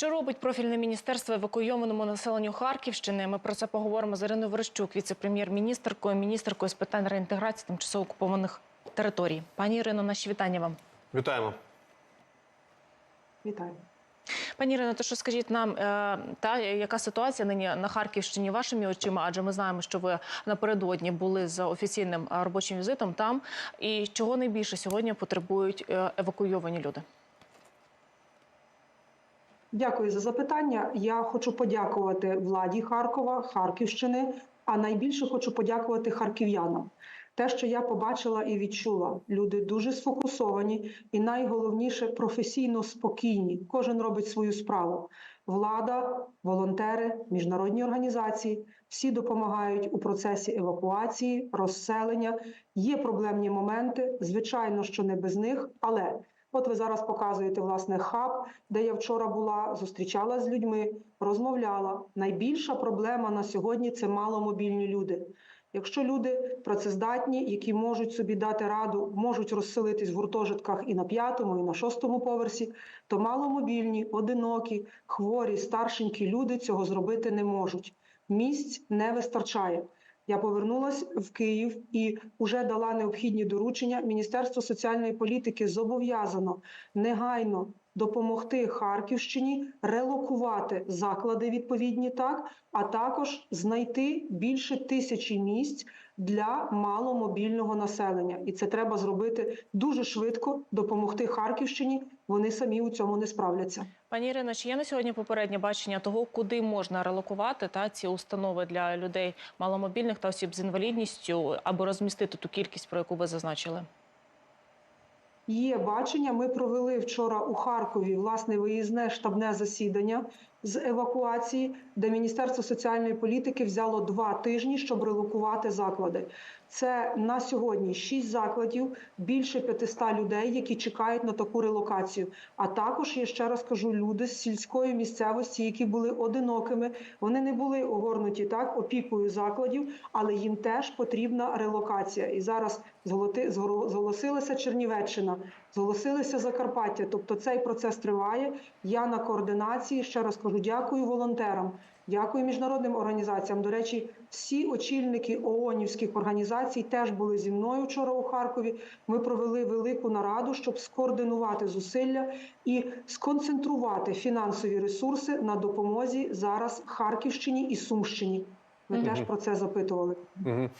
Що робить профільне міністерство евакуйованому населенню Харківщини? Ми про це поговоримо з Іриною Верещук, віце-прем'єр-міністркою, міністеркою з питань реінтеграції тимчасово окупованих територій. Пані Ірино, наші вітання вам. Вітаємо. Вітаю. Пані Ірино, то що скажіть нам, е, та яка ситуація нині на Харківщині вашими очима? Адже ми знаємо, що ви напередодні були за офіційним робочим візитом там. І чого найбільше сьогодні потребують е, евакуйовані люди? Дякую за запитання. Я хочу подякувати владі Харкова, Харківщини, а найбільше хочу подякувати харків'янам. Те, що я побачила і відчула, люди дуже сфокусовані і найголовніше професійно спокійні. Кожен робить свою справу. Влада, волонтери, міжнародні організації всі допомагають у процесі евакуації, розселення. Є проблемні моменти, звичайно, що не без них, але От ви зараз показуєте власне хаб, де я вчора була, зустрічалася з людьми, розмовляла. Найбільша проблема на сьогодні це маломобільні люди. Якщо люди працездатні, які можуть собі дати раду, можуть розселитись в гуртожитках і на п'ятому, і на шостому поверсі, то маломобільні, одинокі, хворі, старшенькі люди цього зробити не можуть. Місць не вистачає. Я повернулася в Київ і вже дала необхідні доручення. Міністерство соціальної політики зобов'язано негайно допомогти Харківщині релокувати заклади відповідні так, а також знайти більше тисячі місць для маломобільного населення. І це треба зробити дуже швидко, допомогти Харківщині. Вони самі у цьому не справляться. Пані Ірино, чи є на сьогодні попереднє бачення того, куди можна релокувати та ці установи для людей маломобільних та осіб з інвалідністю, або розмістити ту кількість, про яку ви зазначили? Є бачення. Ми провели вчора у Харкові власне виїзне штабне засідання з евакуації, де Міністерство соціальної політики взяло два тижні, щоб релокувати заклади. Це на сьогодні шість закладів, більше 500 людей, які чекають на таку релокацію. А також я ще раз кажу, люди з сільської місцевості, які були одинокими, вони не були огорнуті так опікою закладів, але їм теж потрібна релокація. І зараз зголосилася Чернівеччина, зголосилися Закарпаття. Тобто цей процес триває. Я на координації ще раз кажу, дякую волонтерам. Дякую міжнародним організаціям. До речі, всі очільники ООНівських організацій теж були зі мною вчора у Харкові. Ми провели велику нараду, щоб скоординувати зусилля і сконцентрувати фінансові ресурси на допомозі зараз Харківщині і Сумщині. Ви Мгм. теж про це запитували. Угу.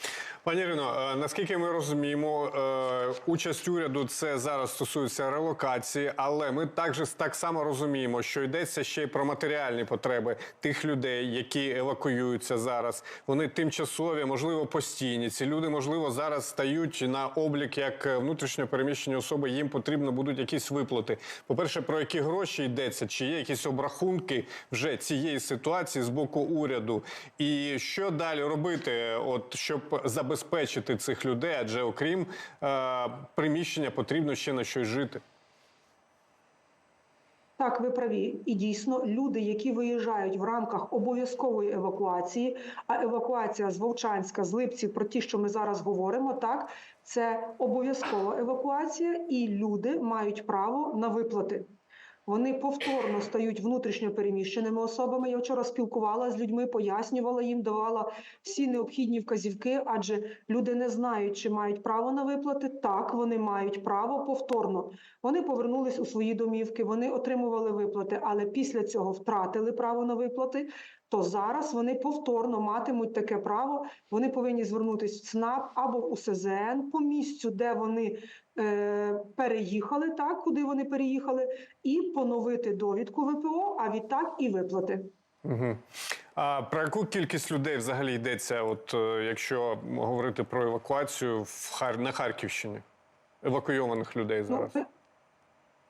Пані Ірино, е, наскільки ми розуміємо, е, участь уряду це зараз стосується релокації, але ми також так само розуміємо, що йдеться ще й про матеріальні потреби тих людей, які евакуюються зараз. Вони тимчасові, можливо, постійні. Ці люди, можливо, зараз стають на облік як е, внутрішньо переміщені особи. Їм потрібно будуть якісь виплати. По перше, про які гроші йдеться, чи є якісь обрахунки вже цієї ситуації з боку уряду, і що далі робити, от щоб забезпечити цих людей, адже окрім е, приміщення потрібно ще на щось жити. Так, ви праві, і дійсно люди, які виїжджають в рамках обов'язкової евакуації, а евакуація з Вовчанська, з Липців, про ті, що ми зараз говоримо, так це обов'язкова евакуація, і люди мають право на виплати. Вони повторно стають внутрішньо переміщеними особами. Я вчора спілкувала з людьми, пояснювала їм, давала всі необхідні вказівки, адже люди не знають, чи мають право на виплати. Так, вони мають право повторно. Вони повернулись у свої домівки, вони отримували виплати, але після цього втратили право на виплати. То зараз вони повторно матимуть таке право. Вони повинні звернутися в ЦНАП або в УСЗН по місцю, де вони е, переїхали, так куди вони переїхали, і поновити довідку ВПО, а відтак і виплати. Угу. А про яку кількість людей взагалі йдеться, от е, якщо говорити про евакуацію в Хар... на Харківщині? Евакуйованих людей зараз? Ну,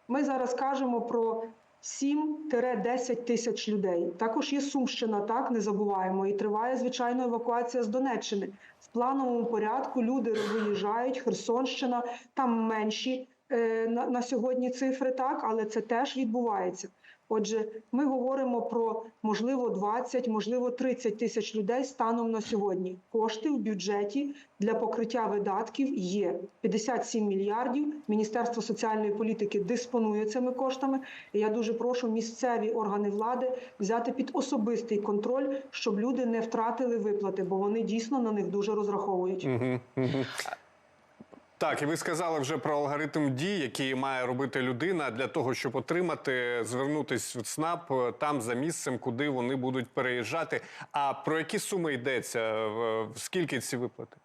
ми зараз кажемо про 7-10 тисяч людей. Також є Сумщина, так не забуваємо. І триває звичайно евакуація з Донеччини. В плановому порядку люди виїжджають. Херсонщина там менші е, на, на сьогодні цифри, так але це теж відбувається. Отже, ми говоримо про можливо 20, можливо 30 тисяч людей станом на сьогодні. Кошти в бюджеті для покриття видатків є 57 мільярдів. Міністерство соціальної політики диспонує цими коштами. І я дуже прошу місцеві органи влади взяти під особистий контроль, щоб люди не втратили виплати, бо вони дійсно на них дуже розраховують. Так, і ви сказали вже про алгоритм дій, який має робити людина для того, щоб отримати, звернутись в ЦНАП е, там за місцем, куди вони будуть переїжджати. А про які суми йдеться? Скільки ці виплати?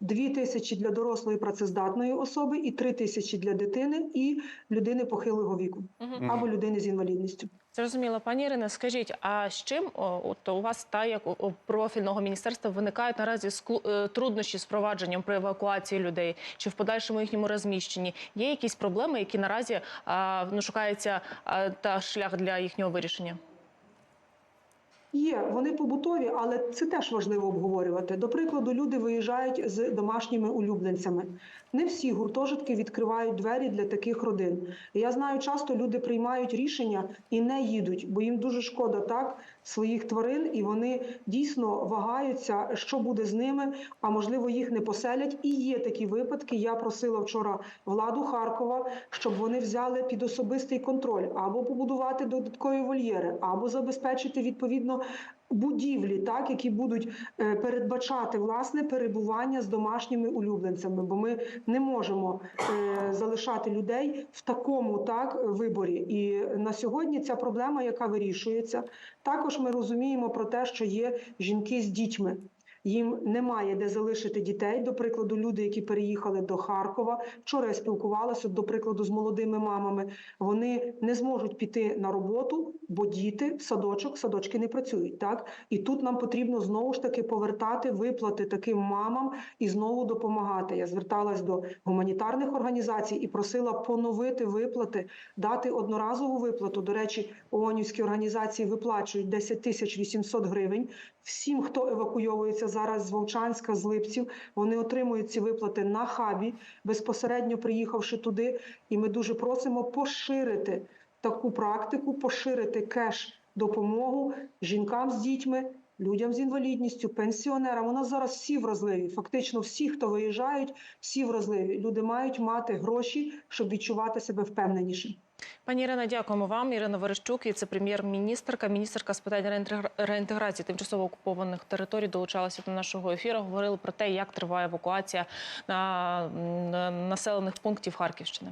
Дві тисячі для дорослої працездатної особи і три тисячі для дитини і людини похилого віку або людини з інвалідністю. Зрозуміло, пані Ірине, скажіть, а з чим от у вас та як у- профільного міністерства виникають наразі е, труднощі з провадженням при евакуації людей чи в подальшому їхньому розміщенні? Є якісь проблеми, які наразі ну, шукається та шлях для їхнього вирішення? Є, вони побутові, але це теж важливо обговорювати. До прикладу, люди виїжджають з домашніми улюбленцями. Не всі гуртожитки відкривають двері для таких родин. Я знаю, часто люди приймають рішення і не їдуть, бо їм дуже шкода так своїх тварин, і вони дійсно вагаються, що буде з ними, а можливо їх не поселять. І є такі випадки. Я просила вчора владу Харкова, щоб вони взяли під особистий контроль або побудувати додаткові вольєри, або забезпечити відповідно будівлі, так які будуть е, передбачати власне перебування з домашніми улюбленцями, бо ми не можемо е, залишати людей в такому так виборі. І на сьогодні ця проблема, яка вирішується, також ми розуміємо про те, що є жінки з дітьми. Їм немає де залишити дітей. До прикладу, люди, які переїхали до Харкова. Вчора я спілкувалася до прикладу з молодими мамами. Вони не зможуть піти на роботу, бо діти в садочок, садочки не працюють. Так і тут нам потрібно знову ж таки повертати виплати таким мамам і знову допомагати. Я зверталась до гуманітарних організацій і просила поновити виплати, дати одноразову виплату. До речі, ООНівські організації виплачують 10 тисяч 800 гривень. Всім, хто евакуйовується зараз з Вовчанська, з Липців, вони отримують ці виплати на хабі, безпосередньо приїхавши туди. І ми дуже просимо поширити таку практику, поширити кеш допомогу жінкам з дітьми. Людям з інвалідністю, пенсіонерам у нас зараз всі вразливі. Фактично, всі, хто виїжджають, всі вразливі. Люди мають мати гроші, щоб відчувати себе впевненіше. Пані Ірина, дякуємо вам. Ірина Верещук, віце-прем'єр-міністрка, міністерка з питань реінтегра- реінтеграції тимчасово окупованих територій, долучалася до нашого ефіру. Говорили про те, як триває евакуація на, населених пунктів Харківщини.